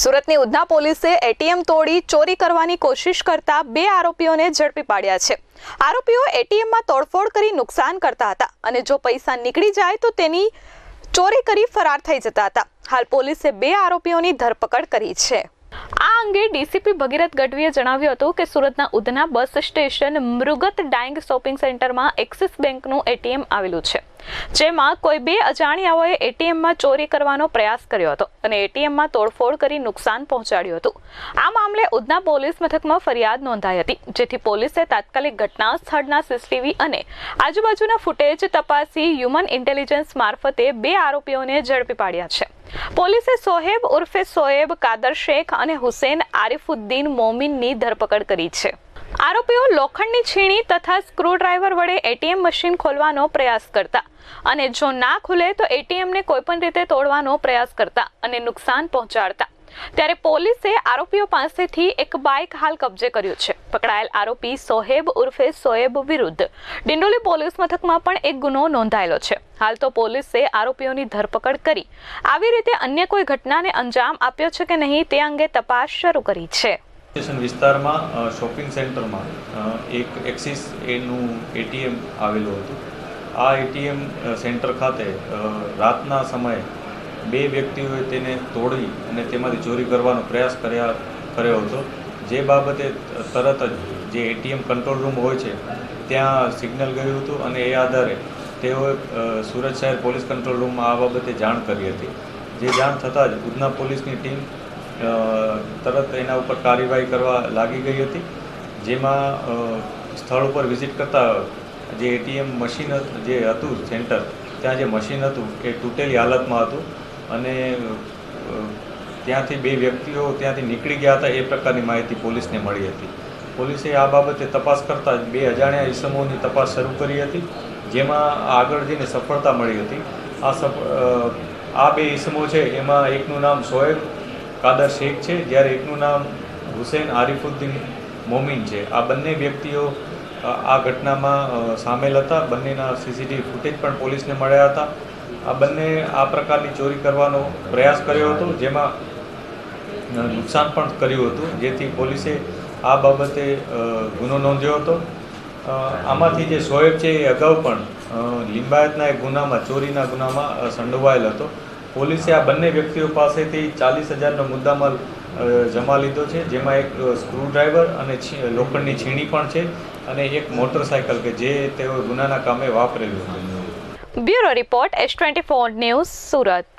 સુરતની ઉધના પોલીસે એટીએમ તોડી ચોરી કરવાની કોશિશ કરતા બે આરોપીઓને ઝડપી પાડ્યા છે. આરોપીઓ એટીએમમાં તોડફોડ કરી નુકસાન કરતા હતા અને જો પૈસા નીકળી જાય તો તેની ચોરી કરી ફરાર થઈ જતા હતા. હાલ પોલીસે બે આરોપીઓની ધરપકડ કરી છે. આ અંગે ડીસીપી ભગીરથ ગઢવીએ જણાવ્યું હતું કે સુરતના ઉધના બસ સ્ટેશન મૃગત ડાઇંગ શોપિંગ સેન્ટરમાં એક્સિસ બેંકનું એટીએમ આવેલું છે. જેમાં કોઈ બે અજાણ્યાઓએ એટીએમમાં ચોરી કરવાનો પ્રયાસ કર્યો હતો અને એટીએમમાં તોડફોડ કરી નુકસાન પહોંચાડ્યું હતું. આ મામલે ઉધના પોલીસ મથકમાં ફરિયાદ નોંધાઈ હતી, જેથી પોલીસે તાત્કાલિક ઘટના સ્થળના સીસીટીવી અને આજુબાજુના ફૂટેજ તપાસી હ્યુમન ઇન્ટેલિજન્સ મારફતે બે આરોપીઓને ઝડપી પાડ્યા છે. પોલીસે સોહેબ ઉર્ફે સોએબ, કાદર શેખ અને હુસેન આરિફુદ્દીન મોમિનની ધરપકડ કરી છે. આરોપીઓ લોખંડની છીણી તથા સ્ક્રૂડ્રાઈવર વડે એટીએમ મશીન ખોલવાનો પ્રયાસ કરતા અને જો ના ખુલે તો એટીએમને કોઈપણ રીતે તોડવાનો પ્રયાસ કરતા અને નુકસાન પહોંચાડતા. ત્યારે પોલીસે આરોપીઓ પાસેથી એક બાઇક હાલ કબજે કર્યું છે. પકડાયેલ આરોપી સોહેબ ઉર્ફે સોએબ વિરુદ્ધ. ડિંડોલી પોલીસ મથકમાં પણ એક ગુનો નોંધાયેલો છે. હાલ તો પોલીસે આરોપીઓની ધરપકડ કરી. આવી રીતે અન્ય કોઈ ઘટનાને અંજામ આપ્યો છે કે નહીં તે અંગે તપાસ શરૂ કરી છે. વિસ્તારમાં શોપિંગ સેન્ટરમાં એક એક્સિસ એનું એટીએમ આવેલું હતું. આ એટીએમ સેન્ટર ખાતે રાતના સમયે બે વ્યક્તિઓએ તેને તોડી અને તેમાંથી ચોરી કરવાનો પ્રયાસ કર્યા, કર્યો હતો. જે બાબતે તરત જ જે એટીએમ કંટ્રોલ રૂમ હોય છે, ત્યાં સિગ્નલ ગયું હતું અને એ આધારે તેઓએ સુરત શહેર પોલીસ કંટ્રોલ રૂમમાં આ બાબતે જાણ કરી હતી. જે જાણ થતાં જ ઉધના પોલીસની ટીમ તરત એના ઉપર કાર્યવાહી કરવા લાગી ગઈ હતી. જેમાં સ્થળ ઉપર વિઝિટ કરતાં જે એટીએમ મશીન જે હતું સેન્ટર, ત્યાં જે મશીન હતું એ તૂટેલી હાલતમાં હતું અને ત્યાંથી બે વ્યક્તિઓ ત્યાંથી નીકળી ગયા હતા એ પ્રકારની માહિતી પોલીસને મળી હતી. પોલીસે આ બાબતે તપાસ કરતાં બે અજાણ્યા ઇસમોની તપાસ શરૂ કરી હતી. જેમાં આગળ જઈને સફળતા મળી હતી. આ આ બે ઇસમો છે, એમાં એકનું નામ સોએબ, કાદર શેખ છે, જ્યારે એકનું નામ હુસેન આરિફુદ્દીન મોમિન છે. આ બંને વ્યક્તિઓ આ ઘટનામાં સામેલ હતા. બંનેના સીસીટીવી ફૂટેજ પણ પોલીસને મળ્યા હતા. આ બંને આ પ્રકારની ચોરી કરવાનો પ્રયાસ કર્યો હતો, જેમાં નુકસાન પણ કર્યું હતું, જેથી પોલીસે આ બાબતે ગુનો નોંધ્યો હતો. આમાંથી જે શોએબ છે એ અગાઉ પણ લિંબાયતના એક ગુનામાં, ચોરીના ગુનામાં સંડોવાયેલ હતો. પોલીસે આ બંને વ્યક્તિઓ પાસેથી ચાલીસ હજારનો મુદ્દામાલ જમા લીધો છે. જેમાં એક સ્ક્રૂડ્રાઈવર અને લોખંડની છીણી પણ છે અને એક મોટરસાયકલ કે જે તેઓ ગુનાના કામે વાપરેલું હતું. Bureau report, S twenty four news Surat.